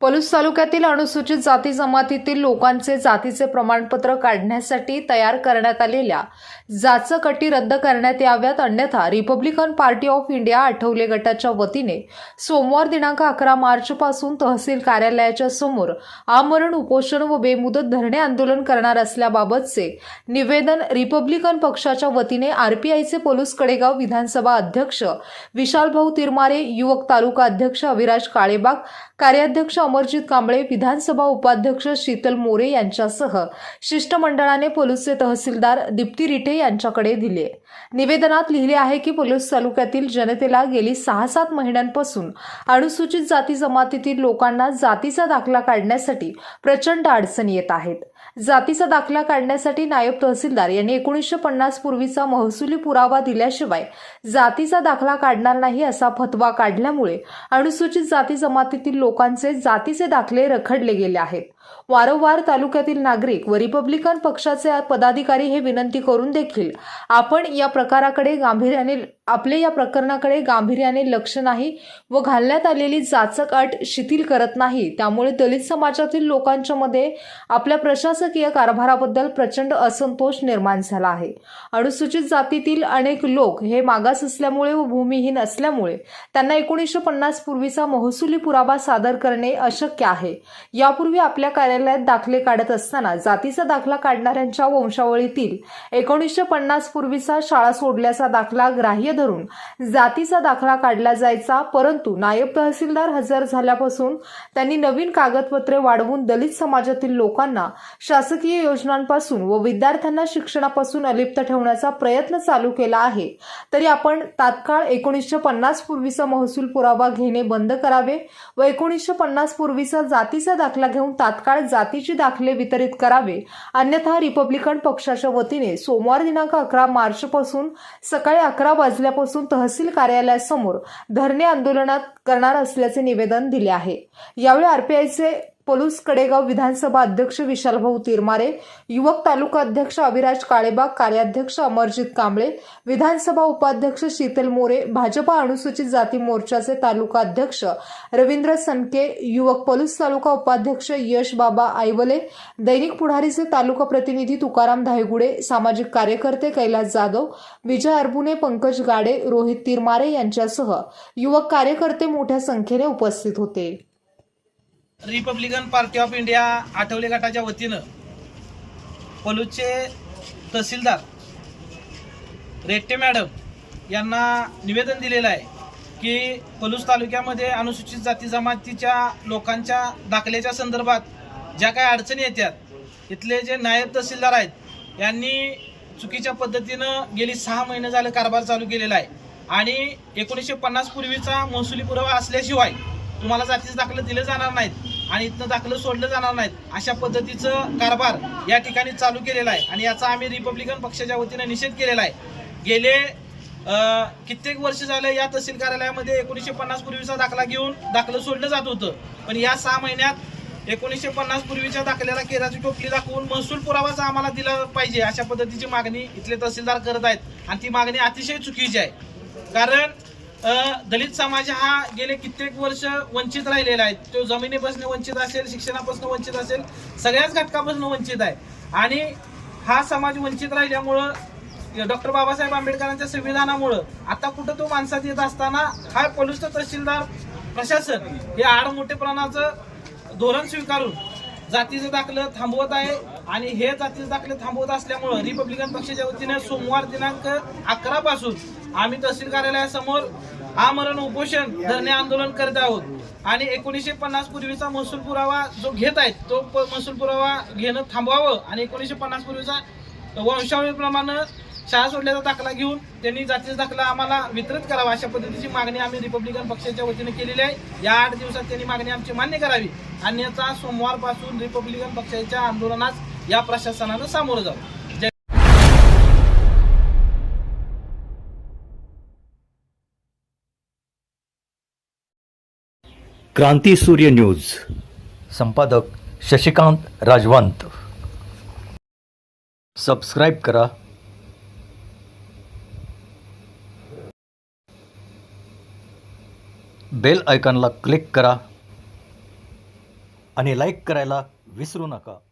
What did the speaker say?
पलूस तालुक्यातील अनुसूचित जाती जमातीतील लोकांचे जातीचे प्रमाणपत्र काढण्यासाठी तयार करण्यात आलेल्या जाचकटी रद्द करण्यात याव्यात अन्यथा Republican Party of India Athawale गटाच्या वतीने सोमवार दिनांक अकरा मार्चपासून तहसील कार्यालयाच्या समोर आमरण उपोषण व बेमुदत धरणे आंदोलन करणार असल्याबाबतचे निवेदन रिपब्लिकन पक्षाच्या वतीने आरपीआयचे पलूस कडेगाव विधानसभा अध्यक्ष विशालभाऊ तिरमारे युवक तालुका अध्यक्ष अविराज काळेबाग कार्याध्यक्ष अमरजित कांबळे विधानसभा उपाध्यक्ष शीतल मोरे यांच्यासह शिष्टमंडळाने पोलीसचे तहसीलदार दीप्ती रिठे यांच्याकडे दिले. निवेदनात लिहिले आहे की पोलीस तालुक्यातील जनतेला गेली सहा सात महिन्यांपासून अनुसूचित जाती जमातीतील लोकांना जातीचा दाखला काढण्यासाठी प्रचंड अडचणी येत आहेत. जातीचा दाखला काढण्यासाठी नायब तहसीलदार यांनी एकोणीसशे पन्नास पूर्वीचा महसुली पुरावा दिल्याशिवाय जातीचा दाखला काढणार नाही असा फतवा काढल्यामुळे अनुसूचित जाती जमातीतील लोकांचे जातीचे दाखले रखडले गेले आहेत. वारंवार तालुक्यातील नागरिक व रिपब्लिकन पक्षाचे पदाधिकारी हे विनंती करून देखील आपण या प्रकाराकडे गांभीर्याने आपले या प्रकरणाकडे गांभीर्याने लक्ष नाही व घालण्यात आलेली जाचक अट शिथिल करत नाही. त्यामुळे दलित समाजातील लोकांच्या मध्ये आपल्या प्रशासकीय कारभाराबद्दल प्रचंड असंतोष निर्माण झाला आहे. अनुसूचित जातीतील अनेक लोक हे मागास असल्यामुळे व भूमिहीन असल्यामुळे त्यांना एकोणीसशे पन्नास पूर्वीचा महसुली पुरावा सादर करणे अशक्य आहे. यापूर्वी आपल्या कार्यालयात दाखले काढत असताना जातीचा दाखला काढणाऱ्यांच्या वंशावळीतील एकोणीसशे पन्नास पूर्वीचा शाळा सोडल्याचा दाखला ग्राह्य धरून जातीचा दाखला काढला जायचा परंतु नायब तहसीलदार हजर झाल्यापासून त्यांनी नवीन कागदपत्रे वाढवून दलित समाजातील लोकांना शासकीय योजनांपासून व विद्यार्थ्यांना शिक्षणापासून अलिप्त ठेवण्याचा प्रयत्न चालू केला आहे. तरी आपण तात्काळ एकोणीसशे पन्नास पूर्वीचा महसूल पुरावा घेणे बंद करावे व एकोणीसशे पन्नास पूर्वीचा जातीचा दाखला घेऊन तात्काळ जातीचे दाखले वितरित करावे. अन्यथा रिपब्लिकन पक्षाच्या वतीने सोमवार दिनांक अकरा मार्च पासून सकाळी अकरा वाजल्यापासून तहसील कार्यालयासमोर धरणे आंदोलनात करणार असल्याचे निवेदन दिले आहे. यावेळी आरपीआयचे पलूस कडेगाव विधानसभा अध्यक्ष विशालभाऊ तिरमारे युवक तालुका अध्यक्ष अविराज काळेबाग कार्याध्यक्ष अमरजित कांबळे विधानसभा उपाध्यक्ष शीतल मोरे भाजपा अनुसूचित जाती मोर्चाचे तालुका अध्यक्ष रवींद्र सनके युवक पलूस तालुका उपाध्यक्ष यश बाबा आयवले दैनिक पुढारीचे तालुका प्रतिनिधी तुकाराम धायगुडे सामाजिक कार्यकर्ते कैलास जाधव विजय अरबुने पंकज गाडे रोहित तिरमारे यांच्यासह युवक कार्यकर्ते मोठ्या संख्येने उपस्थित होते. Republican Party of India Athawale गटाच्या वतीनं पलूचे तहसीलदार रेट्टे मॅडम यांना निवेदन दिलेलं आहे की पलूस तालुक्यामध्ये अनुसूचित जाती जमातीच्या लोकांच्या दाखल्याच्या संदर्भात ज्या काही अडचणी येतात इथले जे नायब तहसीलदार आहेत यांनी चुकीच्या पद्धतीनं गेली सहा महिने झाले कारभार चालू केलेला आहे. आणि एकोणीसशे पन्नास पूर्वीचा महसुली पुरावा असल्याशिवाय तुम्हाला जातीचं दाखलं दिलं जाणार नाहीत. आणि इथनं दाखलं सोडलं जाणार नाहीत. अशा पद्धतीचं कारभार या ठिकाणी चालू केलेला आहे. आणि याचा आम्ही रिपब्लिकन पक्षाच्या वतीनं निषेध केलेला आहे. गेले कित्येक वर्ष झाले या तहसील कार्यालयामध्ये एकोणीसशे पन्नास पूर्वीचा दाखला घेऊन दाखलं सोडलं जात होतं. पण या सहा महिन्यात एकोणीसशे पन्नास पूर्वीच्या दाखल्याला केराची टोपली दाखवून महसूल पुरावाचा आम्हाला दिला पाहिजे अशा पद्धतीची मागणी इथले तहसीलदार करत आहेत. आणि ती मागणी अतिशय चुकीची आहे. कारण दलित समाज हा गेले कित्येक वर्ष वंचित राहिलेला आहे. तो जमिनीपासून वंचित असेल शिक्षणापासून वंचित असेल सगळ्याच घटकापासून वंचित आहे. आणि हा समाज वंचित राहिल्यामुळं डॉक्टर बाबासाहेब आंबेडकरांच्या संविधानामुळं आता कुठं तो माणसात येत असताना हा पलुष्ट तहसीलदार प्रशासन हे आडमोठेपणाचं धोरण स्वीकारून जातीचं दाखलं थांबवत आहे. आणि हे जातीचे दाखले थांबवत असल्यामुळं रिपब्लिकन पक्षाच्या वतीने सोमवार दिनांक अकरा पासून आम्ही तहसील कार्यालयासमोर आमरण उपोषण धरणे आंदोलन करत आहोत. आणि एकोणीसशे पन्नास पूर्वीचा महसूल पुरावा जो घेत आहेत तो प- महसूल पुरावा घेणं थांबवावं आणि एकोणीसशे पन्नास पूर्वीचा वंशावळीप्रमाणे शाळा सोडल्याचा दाखला घेऊन त्यांनी जातीचा दाखला आम्हाला वितरित करावा अशा पद्धतीची मागणी आम्ही रिपब्लिकन पक्षाच्या वतीने केलेली आहे. या आठ दिवसात त्यांनी मागणी आमची मान्य करावी. अन्यथा सोमवारपासून रिपब्लिकन पक्षाच्या आंदोलनास या प्रशासनानं सामोरं जावं. क्रांती सूर्य न्यूज. संपादक शशिकांत राजवंत. सबस्क्राईब करा. बेल आयकॉनला क्लिक करा. आणि लाईक करायला विसरू नका.